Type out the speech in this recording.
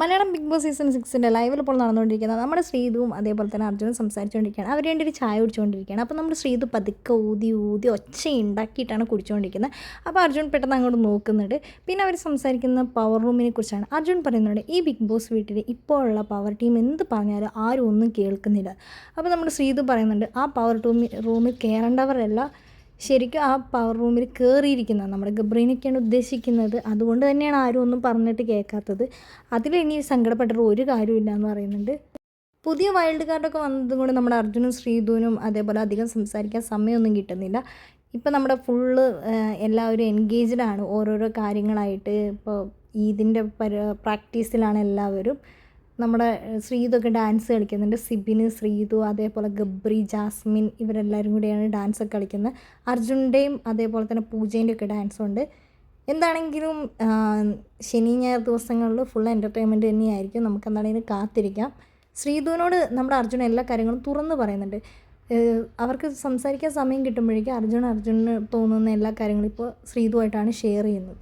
Malayalam big boss season സിക്സിന്റെ ലൈവിൽ ഇപ്പോൾ നടന്നുകൊണ്ടിരിക്കുന്നത് നമ്മുടെ ശ്രീതുവും അതേപോലെ തന്നെ അർജുനും സംസാരിച്ചുകൊണ്ടിരിക്കുകയാണ്. അവർ വേണ്ടി ഒരു ചായ കുടിച്ചുകൊണ്ടിരിക്കുകയാണ്. അപ്പോൾ നമ്മുടെ ശ്രീതു പതുക്കെ ഊതി ഊതി ഒച്ച ഉണ്ടാക്കിയിട്ടാണ് കുടിച്ചുകൊണ്ടിരിക്കുന്നത്. അപ്പോൾ അർജുൻ പെട്ടെന്ന് അങ്ങോട്ട് നോക്കുന്നുണ്ട്. പിന്നെ അവർ സംസാരിക്കുന്ന പവർ റൂമിനെ കുറിച്ചാണ്. അർജുൻ പറയുന്നുണ്ട് ഈ ബിഗ് ബോസ് വീട്ടിൽ ഇപ്പോഴുള്ള പവർ ടീം എന്ത് പറഞ്ഞാലും ആരും ഒന്നും കേൾക്കുന്നില്ല. അപ്പോൾ നമ്മുടെ ശ്രീതു പറയുന്നുണ്ട് ആ പവർ ടൂമി റൂമിൽ കയറേണ്ടവരല്ല ശരിക്കും ആ പവർ റൂമിൽ കയറിയിരിക്കുന്നത് നമ്മുടെ ഗബ്രീനൊക്കെയാണ് ഉദ്ദേശിക്കുന്നത്. അതുകൊണ്ട് തന്നെയാണ് ആരും ഒന്നും പറഞ്ഞിട്ട് കേൾക്കാത്തത്. അതിൽ ഇനി സങ്കടപ്പെട്ടിട്ട് ഒരു കാര്യമില്ല എന്ന് പറയുന്നുണ്ട്. പുതിയ വൈൽഡ് കാർഡൊക്കെ വന്നതുകൊണ്ട് നമ്മുടെ അർജുനും ശ്രീധുവിനും അതേപോലെ അധികം സംസാരിക്കാൻ സമയമൊന്നും കിട്ടുന്നില്ല. ഇപ്പം നമ്മുടെ ഫുള്ള് എല്ലാവരും എൻഗേജ്ഡ് ആണ്. ഓരോരോ കാര്യങ്ങളായിട്ട് ഇപ്പോൾ ഈദിന്റെ പര പ്രാക്ടീസിലാണ് എല്ലാവരും. നമ്മുടെ ശ്രീതൊക്കെ ഡാൻസ് കളിക്കുന്നുണ്ട്. സിബിന് ശ്രീതു അതേപോലെ ഗബ്രി ജാസ്മിൻ ഇവരെല്ലാവരും കൂടിയാണ് ഡാൻസ് ഒക്കെ കളിക്കുന്നത്. അർജുന്റെയും അതേപോലെ തന്നെ പൂജേന്റെ ഒക്കെ ഡാൻസ് ഉണ്ട്. എന്താണെങ്കിലും ശനി ഞായർ ദിവസങ്ങളിൽ ഫുൾ എന്റർടൈൻമെന്റ് തന്നെയായിരിക്കും. നമുക്ക് എന്താണെങ്കിലും കാത്തിരിക്കാം. ശ്രീധുവിനോട് നമ്മുടെ അർജുൻ എല്ലാ കാര്യങ്ങളും തുറന്ന് പറയുന്നുണ്ട്. അവർക്ക് സംസാരിക്കാൻ സമയം കിട്ടുമ്പോഴേക്കും അർജുൻ അർജുന് തോന്നുന്ന എല്ലാ കാര്യങ്ങളും ഇപ്പോൾ ശ്രീധുവായിട്ടാണ് ഷെയർ ചെയ്യുന്നത്.